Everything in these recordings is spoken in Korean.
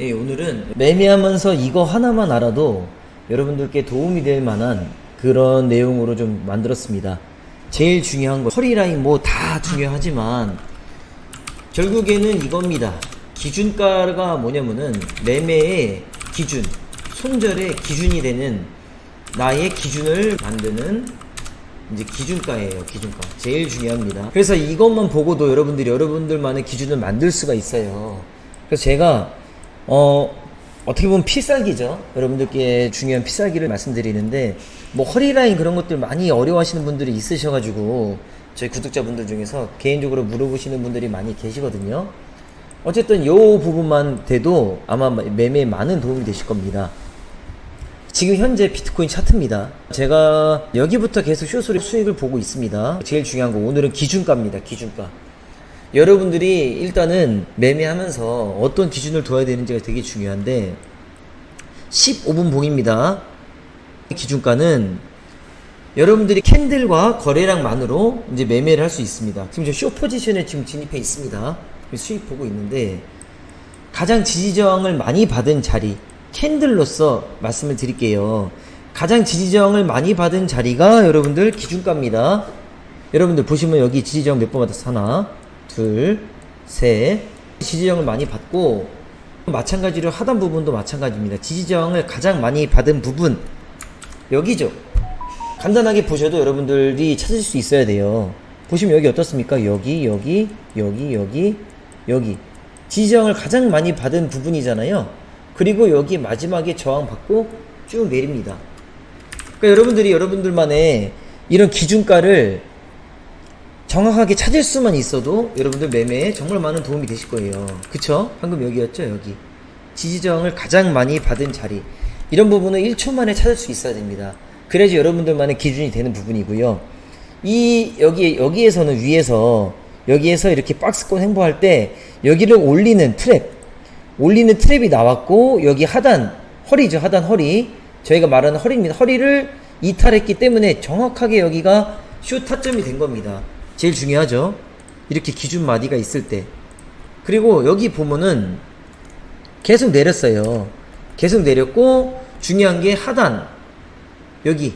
예, 오늘은 매매하면서 이거 하나만 알아도 여러분들께 도움이 될 만한 그런 내용으로 좀 만들었습니다. 제일 중요한 거 허리라인 뭐 다 중요하지만 결국에는 이겁니다. 기준가가 뭐냐면은 매매의 기준, 손절의 기준이 되는 나의 기준을 만드는 이제 기준가예요. 기준가. 제일 중요합니다. 그래서 이것만 보고도 여러분들이 여러분들만의 기준을 만들 수가 있어요. 그래서 제가 어 어떻게 보면 필살기죠. 여러분들께 중요한 필살기를 말씀드리는데 뭐 허리 라인 그런 것들 많이 어려워하시는 분들이 있으셔가지고 저희 구독자분들 중에서 개인적으로 물어보시는 분들이 많이 계시거든요. 어쨌든 요 부분만 돼도 아마 매매에 많은 도움이 되실 겁니다. 지금 현재 비트코인 차트입니다. 제가 여기부터 계속 쇼소리 수익을 보고 있습니다. 제일 중요한 거 오늘은 기준가입니다. 기준가. 여러분들이 일단은 매매하면서 어떤 기준을 둬야 되는지가 되게 중요한데 15분 봉입니다. 기준가는 여러분들이 캔들과 거래량만으로 이제 매매를 할 수 있습니다. 지금 저쇼 포지션에 지금 진입해 있습니다. 수익 보고 있는데 가장 지지저항을 많이 받은 자리 캔들로서 말씀을 드릴게요. 가장 지지저항을 많이 받은 자리가 여러분들 기준가입니다. 여러분들 보시면 여기 지지저항 몇 번 받았어? 하나, 둘, 셋. 지지저항을 많이 받고 마찬가지로 하단 부분도 마찬가지입니다. 지지저항을 가장 많이 받은 부분 여기죠. 간단하게 보셔도 여러분들이 찾으실 수 있어야 돼요. 보시면 여기 어떻습니까? 여기, 여기, 여기, 여기, 여기. 지지저항을 가장 많이 받은 부분이잖아요. 그리고 여기 마지막에 저항받고 쭉 내립니다. 그러니까 여러분들이 여러분들만의 이런 기준가를 정확하게 찾을 수만 있어도 여러분들 매매에 정말 많은 도움이 되실 거예요. 그쵸? 방금 여기였죠, 여기. 지지저항을 가장 많이 받은 자리. 이런 부분은 1초 만에 찾을 수 있어야 됩니다. 그래야지 여러분들만의 기준이 되는 부분이고요. 이, 여기, 여기에서는 위에서, 여기에서 이렇게 박스권 행보할 때, 여기를 올리는 트랩, 올리는 트랩이 나왔고, 여기 하단, 허리죠, 하단 허리. 저희가 말하는 허리입니다. 허리를 이탈했기 때문에 정확하게 여기가 슛 타점이 된 겁니다. 제일 중요하죠. 이렇게 기준 마디가 있을 때. 그리고 여기 보면은 계속 내렸어요. 계속 내렸고 중요한 게 하단 여기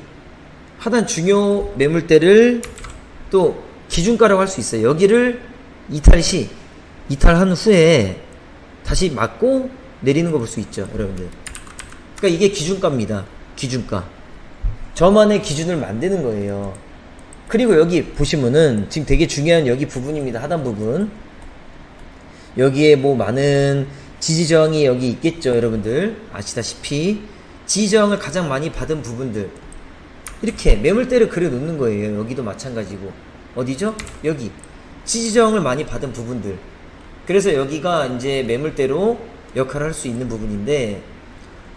하단 중요 매물대를 또 기준가라고 할 수 있어요. 여기를 이탈 시 이탈한 후에 다시 맞고 내리는 거 볼 수 있죠, 여러분들. 그러니까 이게 기준가입니다. 기준가. 저만의 기준을 만드는 거예요. 그리고 여기 보시면은 지금 되게 중요한 여기 부분입니다. 하단 부분. 여기에 뭐 많은 지지저항이 여기 있겠죠, 여러분들. 아시다시피 지지저항을 가장 많이 받은 부분들. 이렇게 매물대를 그려 놓는 거예요. 여기도 마찬가지고. 어디죠? 여기. 지지저항을 많이 받은 부분들. 그래서 여기가 이제 매물대로 역할을 할 수 있는 부분인데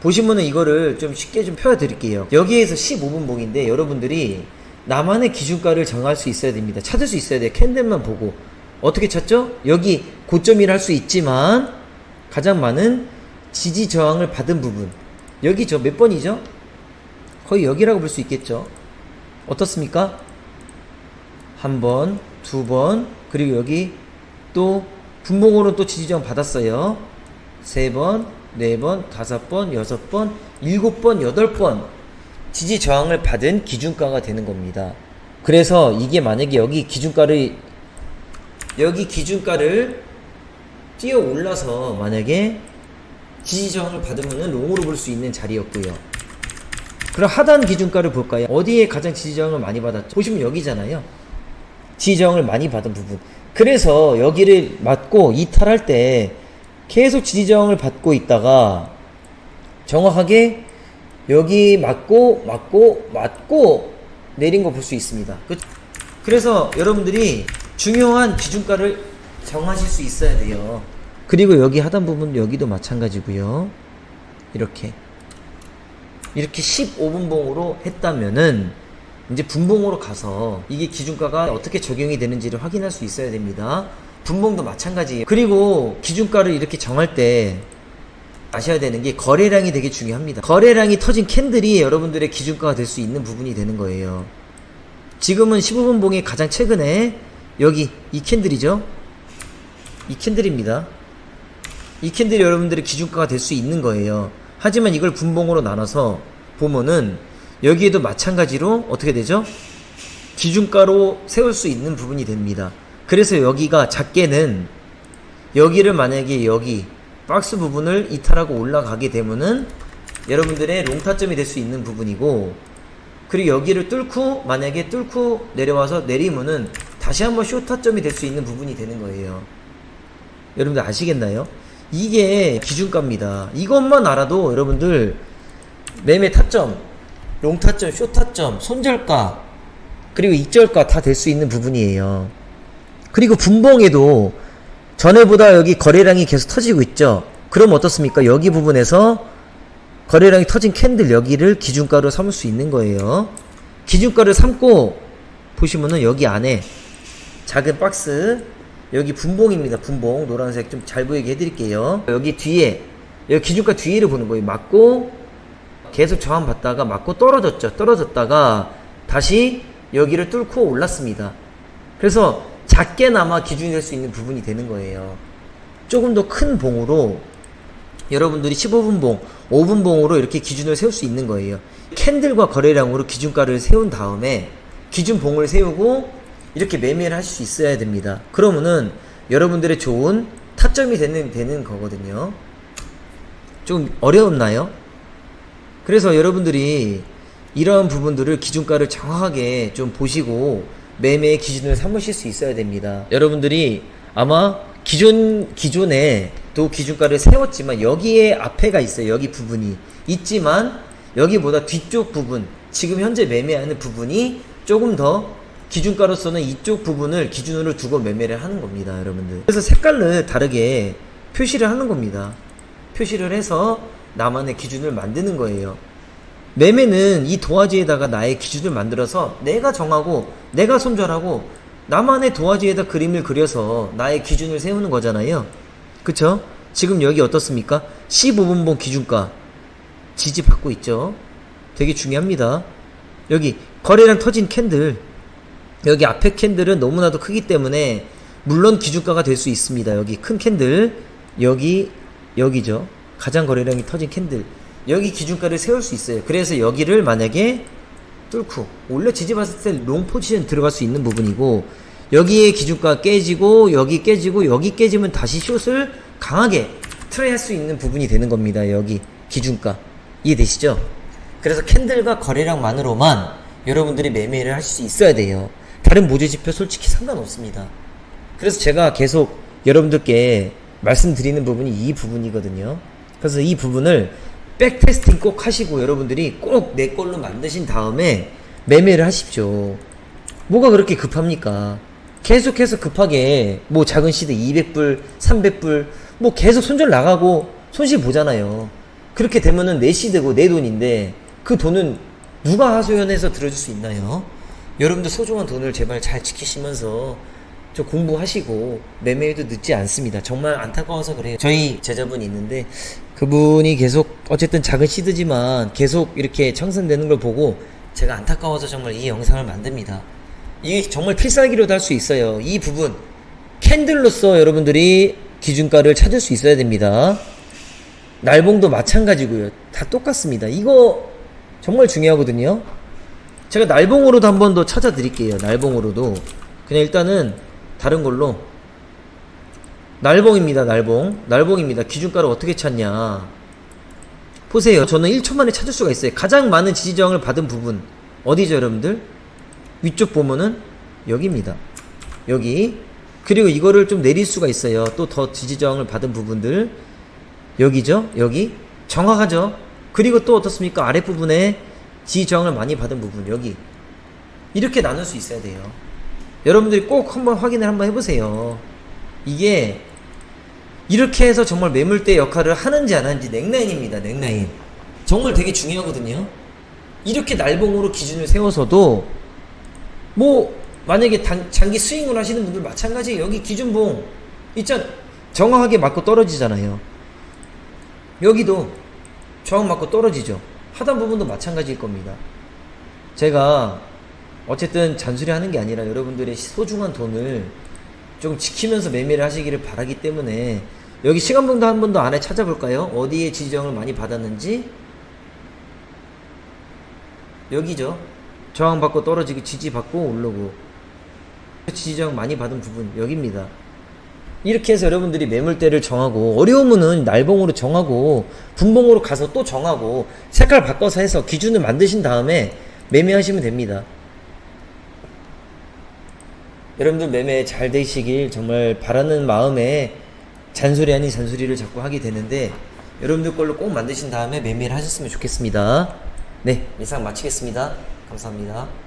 보시면은 이거를 좀 쉽게 좀 펴 드릴게요. 여기에서 15분 봉인데 여러분들이 나만의 기준가를 정할 수 있어야 됩니다. 찾을 수 있어야 돼요. 캔들만 보고. 어떻게 찾죠? 여기 고점이라 할 수 있지만 가장 많은 지지 저항을 받은 부분. 여기 저 몇 번이죠? 거의 여기라고 볼 수 있겠죠? 어떻습니까? 한 번, 두 번, 그리고 여기 또 분봉으로 또 지지 저항 받았어요. 세 번, 네 번, 다섯 번, 여섯 번, 일곱 번, 여덟 번 지지 저항을 받은 기준가가 되는 겁니다. 그래서 이게 만약에 여기 기준가를 여기 기준가를 뛰어 올라서 만약에 지지 저항을 받으면은 롱으로 볼 수 있는 자리였고요. 그럼 하단 기준가를 볼까요? 어디에 가장 지지 저항을 많이 받았죠? 보시면 여기잖아요. 지지 저항을 많이 받은 부분. 그래서 여기를 맞고 이탈할 때 계속 지지 저항을 받고 있다가 정확하게 여기 맞고 맞고 맞고 내린 거 볼 수 있습니다. 그- 그래서 여러분들이 중요한 기준가를 정하실 수 있어야 돼요. 그리고 여기 하단 부분 여기도 마찬가지고요. 이렇게 이렇게 15분 봉으로 했다면은 이제 분봉으로 가서 이게 기준가가 어떻게 적용이 되는지를 확인할 수 있어야 됩니다. 분봉도 마찬가지예요. 그리고 기준가를 이렇게 정할 때 아셔야 되는 게 거래량이 되게 중요합니다. 거래량이 터진 캔들이 여러분들의 기준가가 될 수 있는 부분이 되는 거예요. 지금은 15분 봉이 가장 최근에 여기 이 캔들이죠. 이 캔들입니다. 이 캔들이 여러분들의 기준가가 될 수 있는 거예요. 하지만 이걸 분봉으로 나눠서 보면은 여기에도 마찬가지로 어떻게 되죠? 기준가로 세울 수 있는 부분이 됩니다. 그래서 여기가 작게는 여기를 만약에 여기 박스 부분을 이탈하고 올라가게 되면은 여러분들의 롱 타점이 될 수 있는 부분이고 그리고 여기를 뚫고 만약에 뚫고 내려와서 내리면은 다시 한번 쇼 타점이 될 수 있는 부분이 되는 거예요. 여러분들 아시겠나요? 이게 기준가입니다. 이것만 알아도 여러분들 매매 타점, 롱 타점, 쇼 타점, 손절가 그리고 익절가 다 될 수 있는 부분이에요. 그리고 분봉에도 전에보다 여기 거래량이 계속 터지고 있죠. 그럼 어떻습니까? 여기 부분에서 거래량이 터진 캔들 여기를 기준가로 삼을 수 있는 거예요. 기준가를 삼고 보시면은 여기 안에 작은 박스 여기 분봉입니다. 분봉 노란색 좀 잘 보이게 해드릴게요. 여기 뒤에 여기 기준가 뒤를 보는 거예요. 맞고 계속 저항 받다가 맞고 떨어졌죠. 떨어졌다가 다시 여기를 뚫고 올랐습니다. 그래서 작게나마 기준이 될 수 있는 부분이 되는 거예요. 조금 더 큰 봉으로 여러분들이 15분 봉, 5분 봉으로 이렇게 기준을 세울 수 있는 거예요. 캔들과 거래량으로 기준가를 세운 다음에 기준 봉을 세우고 이렇게 매매를 할 수 있어야 됩니다. 그러면은 여러분들의 좋은 타점이 되는, 되는 거거든요. 좀 어려웠나요? 그래서 여러분들이 이러한 부분들을 기준가를 정확하게 좀 보시고 매매의 기준을 삼으실 수 있어야 됩니다. 여러분들이 아마 기존 기존에 또 기준가를 세웠지만 여기에 앞에가 있어요. 여기 부분이 있지만 여기보다 뒤쪽 부분 지금 현재 매매하는 부분이 조금 더 기준가로서는 이쪽 부분을 기준으로 두고 매매를 하는 겁니다, 여러분들. 그래서 색깔을 다르게 표시를 하는 겁니다. 표시를 해서 나만의 기준을 만드는 거예요. 매매는 이 도화지에다가 나의 기준을 만들어서 내가 정하고 내가 손절하고 나만의 도화지에다 그림을 그려서 나의 기준을 세우는 거잖아요. 그쵸? 지금 여기 어떻습니까? 15분봉 기준가 지지받고 있죠. 되게 중요합니다. 여기 거래량 터진 캔들 여기 앞에 캔들은 너무나도 크기 때문에 물론 기준가가 될 수 있습니다. 여기 큰 캔들 여기 여기죠. 가장 거래량이 터진 캔들 여기 기준가를 세울 수 있어요. 그래서 여기를 만약에 뚫고 원래 지지봤을 때 롱 포지션 들어갈 수 있는 부분이고 여기에 기준가 깨지고 여기 깨지고 여기 깨지면 다시 숏을 강하게 트레이 할 수 있는 부분이 되는 겁니다. 여기 기준가 이해되시죠? 그래서 캔들과 거래량만으로만 여러분들이 매매를 할수 있어야 돼요. 다른 모조지표 솔직히 상관없습니다. 그래서 제가 계속 여러분들께 말씀드리는 부분이 이 부분이거든요. 그래서 이 부분을 백테스팅 꼭 하시고 여러분들이 꼭 내 걸로 만드신 다음에 매매를 하십시오. 뭐가 그렇게 급합니까? 계속해서 급하게 뭐 작은 시드 200불, 300불 뭐 계속 손절 나가고 손실 보잖아요. 그렇게 되면은 내 시드고 내 돈인데 그 돈은 누가 하소연해서 들어줄 수 있나요? 여러분들 소중한 돈을 제발 잘 지키시면서 좀 공부하시고 매매에도 늦지 않습니다. 정말 안타까워서 그래요. 저희 제자분이 있는데 그분이 계속 어쨌든 작은 시드지만 계속 이렇게 청산되는 걸 보고 제가 안타까워서 정말 이 영상을 만듭니다. 이게 정말 필살기로도 할 수 있어요. 이 부분 캔들로서 여러분들이 기준가를 찾을 수 있어야 됩니다. 날봉도 마찬가지고요. 다 똑같습니다. 이거 정말 중요하거든요. 제가 날봉으로도 한 번 더 찾아드릴게요. 날봉으로도 그냥 일단은 다른 걸로 날봉입니다. 날봉 날봉입니다. 기준가를 어떻게 찾냐 보세요. 저는 1초 만에 찾을 수가 있어요. 가장 많은 지지저항을 받은 부분 어디죠, 여러분들? 위쪽 보면은 여기입니다. 여기 그리고 이거를 좀 내릴 수가 있어요. 또 더 지지저항을 받은 부분들 여기죠, 여기 정확하죠. 그리고 또 어떻습니까? 아랫부분에 지지저항을 많이 받은 부분 여기 이렇게 나눌 수 있어야 돼요. 여러분들이 꼭 한번 확인을 한번 해보세요. 이게 이렇게 해서 정말 매물대 역할을 하는지 안 하는지 넥라인입니다. 넥라인. 정말 되게 중요하거든요. 이렇게 날봉으로 기준을 세워서도 뭐 만약에 단, 장기 스윙을 하시는 분들 마찬가지 여기 기준봉 있잖 정확하게 맞고 떨어지잖아요. 여기도 저항 맞고 떨어지죠. 하단 부분도 마찬가지일 겁니다. 제가 어쨌든 잔소리 하는 게 아니라 여러분들의 소중한 돈을 좀 지키면서 매매를 하시기를 바라기 때문에 여기 시간봉도 한 번 더 안에 찾아볼까요? 어디에 지정을 많이 받았는지 여기죠. 저항받고 떨어지기 지지받고 오르고 지정 많이 받은 부분 여기입니다. 이렇게 해서 여러분들이 매물대를 정하고 어려우면은 날봉으로 정하고 분봉으로 가서 또 정하고 색깔 바꿔서 해서 기준을 만드신 다음에 매매하시면 됩니다. 여러분들 매매 잘 되시길 정말 바라는 마음에 잔소리 아닌 잔소리를 자꾸 하게 되는데 여러분들 걸로 꼭 만드신 다음에 매매를 하셨으면 좋겠습니다. 네, 이상 마치겠습니다. 감사합니다.